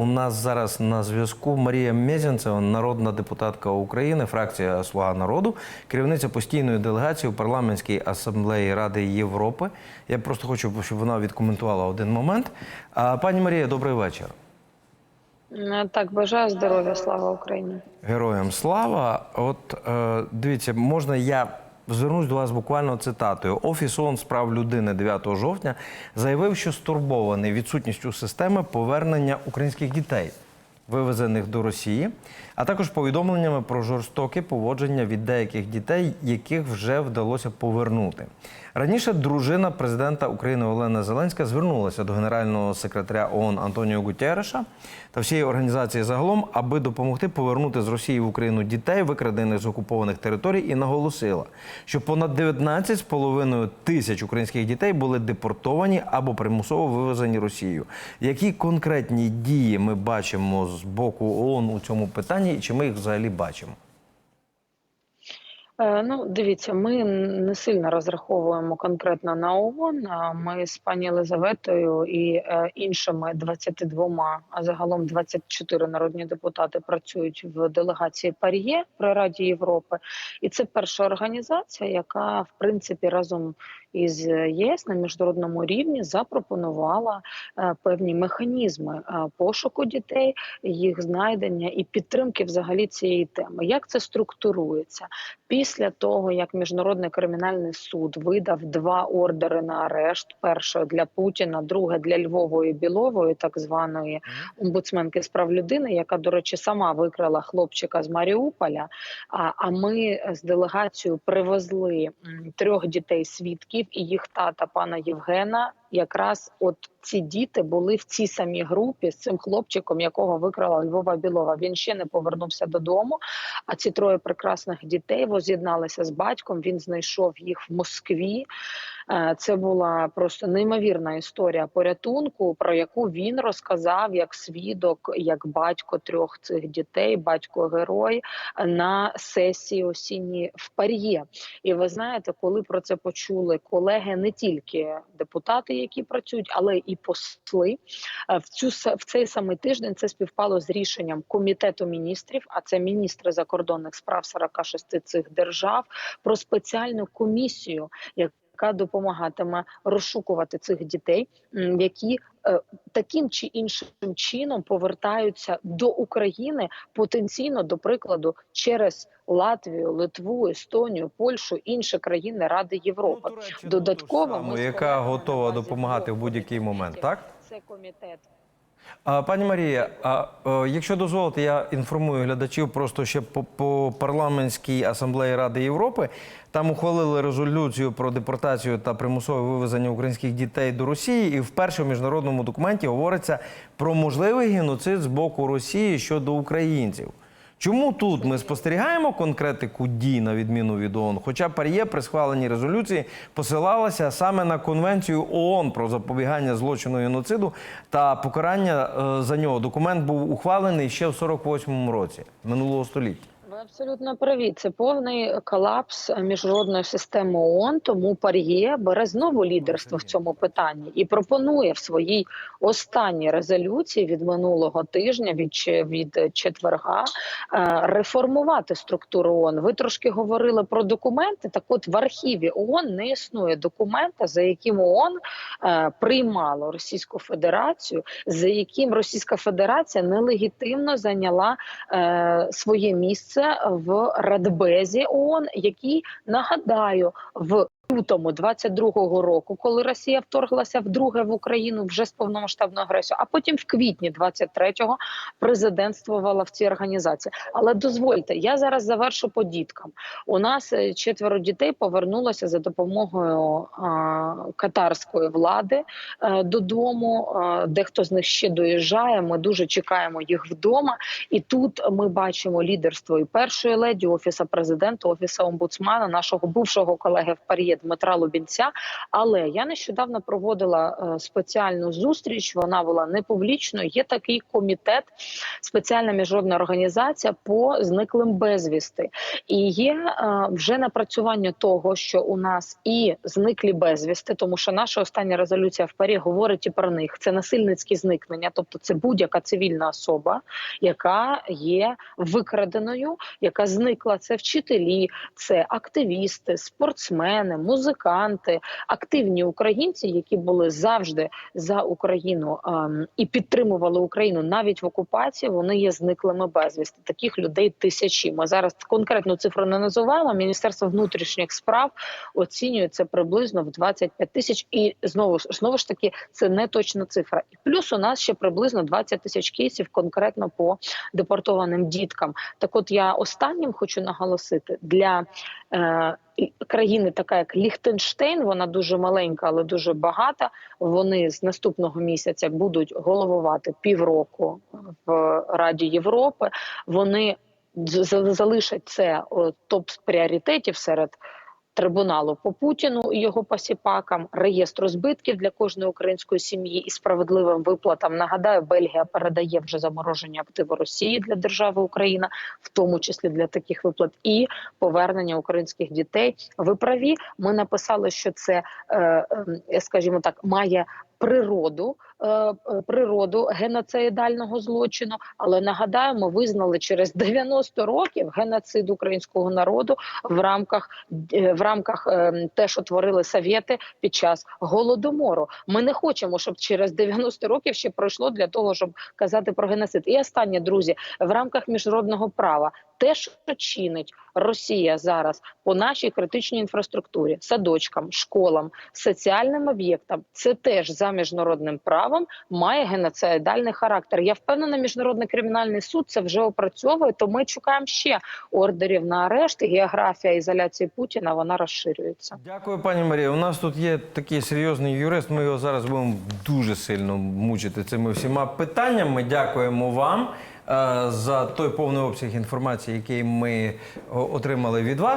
У нас зараз на зв'язку Марія Мезенцева, народна депутатка України, фракція Слуга народу, керівниця постійної делегації у парламентській асамблеї Ради Європи. Я просто хочу, щоб вона відкоментувала один момент. А, Пані Марія, добрий вечір. Е, Так, бажаю здоров'я, слава Україні. Героям слава. От е, дивіться, можна я звернусь до вас буквально цитатою. Офіс ООН з прав людини 9 жовтня заявив, що стурбований відсутністю системи повернення українських дітей, вивезених до Росії, а також повідомленнями про жорстоке поводження від деяких дітей, яких вже вдалося повернути. Раніше дружина президента України Олена Зеленська звернулася до генерального секретаря ООН Антоніо Гутєреша та всієї організації загалом, аби допомогти повернути з Росії в Україну дітей, викрадених з окупованих територій, і наголосила, що понад 19,5 тисяч українських дітей були депортовані або примусово вивезені Росією. Які конкретні дії ми бачимо з боку ООН у цьому питанні, і чи ми їх взагалі бачимо? Е, Ну, дивіться, ми не сильно розраховуємо конкретно на ООН. Ми з пані Єлизаветою і е, іншими 22, а загалом 24 народні депутати працюють в делегації Пар'є при Раді Європи. І це перша організація, яка в принципі разом із ЄС на міжнародному рівні запропонувала е, певні механізми пошуку дітей, їх знайдення і підтримки взагалі цієї теми. Як це структурується? Після того, як міжнародний кримінальний суд видав два ордери на арешт: перше для Путіна, друге для Львової Білової, так званої омбудсменки з прав людини, яка, до речі, сама викрала хлопчика з Маріуполя. А, а ми з делегацією привезли трьох дітей свідків і їх тата пана Євгена. Якраз от ці діти були в цій самій групі з цим хлопчиком, якого викрала Львова Білова. Він ще не повернувся додому. А ці троє прекрасних дітей воз'єдналися з батьком. Він знайшов їх в Москві. Е, Це була просто неймовірна історія порятунку, про яку він розказав як свідок, як батько трьох цих дітей, батько герой на сесії осінній в Пар'є. І ви знаєте, коли про це почули колеги, не тільки депутати, які працюють, але і посли е, в цю в цей самий тиждень. Це співпало з рішенням комітету міністрів, а це міністри закордонних справ 46 цих держав, про спеціальну комісію, яка допомагатиме розшукувати цих дітей, які е, таким чи іншим чином повертаються до України потенційно, до прикладу, через Латвію, Литву, Естонію, Польщу, інші країни Ради Європи. Додатково ту ми яка готова допомагати в будь-який момент, так? Це комітет. Пані Марія, а, е, якщо дозволите, я інформую глядачів просто ще по, по парламентській асамблеї Ради Європи. Там ухвалили резолюцію про депортацію та примусове вивезення українських дітей до Росії. І вперше в міжнародному документі говориться про можливий геноцид з боку Росії щодо українців. Чому тут ми спостерігаємо конкретику дій на відміну від ООН? Хоча Пар'є при схваленні резолюції посилалася саме на конвенцію ООН про запобігання злочину геноциду та покарання е, за нього. Документ був ухвалений ще в 48-му році минулого століття. Абсолютно праві. Це повний колапс міжнародної системи ООН, Тому Пар'є бере знову лідерство в цьому питанні і пропонує в своїй останній резолюції від минулого тижня, від від четверга, е, реформувати структуру ООН. Ви трошки говорили про документи. Так, от в архіві ООН не існує документа, за яким ООН е, приймало Російську Федерацію, за яким Російська Федерація нелегітимно зайняла е, своє місце в Радбезі ООН, який нагадаю в лютому 22-го року, коли Росія вторглася вдруге в Україну вже з повномасштабною агресією, а потім в квітні 23-го президентствувала в цій організації. Але дозвольте, я зараз завершу по діткам. У нас е, четверо дітей повернулося за допомогою а, катарської влади е, додому. Е, дехто з них ще доїжджає. Ми дуже чекаємо їх вдома. І тут ми бачимо лідерство і першої леді офіса президента, офіса омбудсмана, нашого бувшого колеги в Пар'є Дмитра Лубінця. Але я нещодавно проводила е, спеціальну зустріч. Вона була не публічною. Є такий комітет, спеціальна міжнародна організація по зниклим безвісти. І є е, вже напрацювання того, що у нас і зниклі безвісти, тому що наша остання резолюція в парі говорить і про них. Це насильницькі зникнення, тобто це будь-яка цивільна особа, яка є викраденою, яка зникла. Це вчителі, це активісти, спортсмени, музиканти, активні українці, які були завжди за Україну ем, і підтримували Україну навіть в окупації. Вони є зниклими безвісти. Таких людей тисячі. Ми зараз конкретну цифру не називаємо. Міністерство внутрішніх справ оцінює це приблизно в 25 тисяч. І знову ж знову ж таки, це не точна цифра. І плюс у нас ще приблизно 20 тисяч кейсів конкретно по депортованим діткам. Так, от я останнім хочу наголосити для. Е, країни, така як Ліхтенштейн, вона дуже маленька, але дуже багата. Вони з наступного місяця будуть головувати півроку в Раді Європи. Вони залишать це топ з пріоритетів серед. Трибуналу по Путіну і його посіпакам, реєстру збитків для кожної української сім'ї і справедливим виплатам. Нагадаю, Бельгія передає вже замороження активу Росії для держави Україна, в тому числі для таких виплат, і повернення українських дітей. Ви праві. Ми написали, що це, е, е, скажімо так, має природу. Е, е, Природу геноцидального злочину, але нагадаю, ми визнали через 90 років геноцид українського народу в рамках е, в рамках те, що творили совєти під час голодомору. Ми не хочемо, щоб через 90 років ще пройшло для того, щоб казати про геноцид. І останнє, друзі, в рамках міжнародного права те, що чинить Росія зараз по нашій критичній інфраструктурі, садочкам, школам, соціальним об'єктам, це теж за міжнародним правом має геноцидальний характер. Я впевнена, міжнародний кримінальний суд це вже опрацьовує. То ми чекаємо ще ордерів на арешт. Географія ізоляції Путіна вона розширюється. Дякую, пані Марія. У нас тут є такий серйозний юрист. Ми його зараз будемо дуже сильно мучити цими всіма питаннями. Дякуємо вам е, за той повний обсяг інформації, який ми отримали від вас.